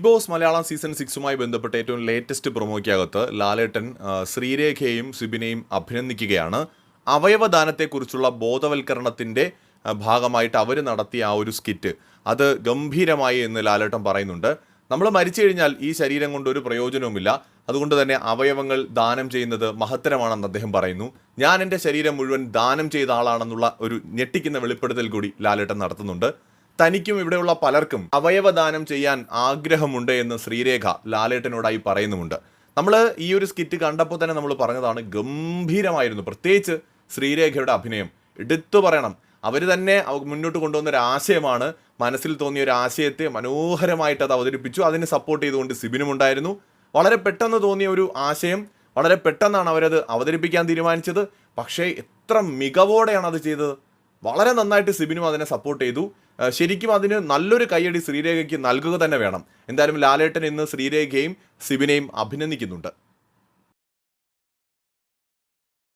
Big Boss Malayalam season സിക്സുമായി ബന്ധപ്പെട്ട ഏറ്റവും ലേറ്റസ്റ്റ് പ്രൊമോയ്ക്കകത്ത് ലാലേട്ടൻ ശ്രീരേഖയെയും സുബിനെയും അഭിനന്ദിക്കുകയാണ്. അവയവദാനത്തെക്കുറിച്ചുള്ള ബോധവൽക്കരണത്തിന്റെ ഭാഗമായിട്ട് അവർ നടത്തിയ ആ ഒരു സ്കിറ്റ് അത് ഗംഭീരമായി എന്ന് ലാലേട്ടൻ പറയുന്നുണ്ട്. നമ്മൾ മരിച്ചു കഴിഞ്ഞാൽ ഈ ശരീരം കൊണ്ട് ഒരു പ്രയോജനവുമില്ല. അതുകൊണ്ട് തന്നെ അവയവങ്ങൾ ദാനം ചെയ്യുന്നത് മഹത്തരമാണെന്ന് അദ്ദേഹം പറയുന്നു. ഞാൻ എന്റെ ശരീരം മുഴുവൻ ദാനം ചെയ്ത ആളാണെന്നുള്ള ഒരു ഞെട്ടിക്കുന്ന വെളിപ്പെടുത്തൽ കൂടി ലാലേട്ടൻ നടത്തുന്നുണ്ട്. തനിക്കും ഇവിടെയുള്ള പലർക്കും അവയവദാനം ചെയ്യാൻ ആഗ്രഹമുണ്ട് എന്ന് ശ്രീരേഖ ലാലേട്ടനോടായി പറയുന്നുമുണ്ട്. നമ്മൾ ഈ ഒരു സ്കിറ്റ് കണ്ടപ്പോൾ തന്നെ നമ്മൾ പറഞ്ഞതാണ് ഗംഭീരമായിരുന്നു. പ്രത്യേകിച്ച് ശ്രീരേഖയുടെ അഭിനയം. എടുത്തു പറയണം. അവർ തന്നെ മുന്നോട്ട് കൊണ്ടുവന്ന ഒരു ആശയമാണ്. മനസ്സിൽ തോന്നിയ ഒരു ആശയത്തെ മനോഹരമായിട്ട് അത് അവതരിപ്പിച്ചു. അതിനെ സപ്പോർട്ട് ചെയ്തുകൊണ്ട് സിബിനും ഉണ്ടായിരുന്നു. വളരെ പെട്ടെന്ന് തോന്നിയ ഒരു ആശയം. വളരെ പെട്ടെന്നാണ് അവരത് അവതരിപ്പിക്കാൻ തീരുമാനിച്ചത്. പക്ഷേ എത്ര മികവോടെയാണ് അത് ചെയ്തത്? വളരെ നന്നായിട്ട് സിബിനും അതിനെ സപ്പോർട്ട് ചെയ്തു. ശരിക്കും അതിന് നല്ലൊരു കൈയടി ശ്രീരേഖയ്ക്ക് നൽകുക തന്നെ വേണം. എന്തായാലും ലാലേട്ടൻ ഇന്ന് ശ്രീരേഖയും സിബിനെയും അഭിനന്ദിക്കുന്നുണ്ട്.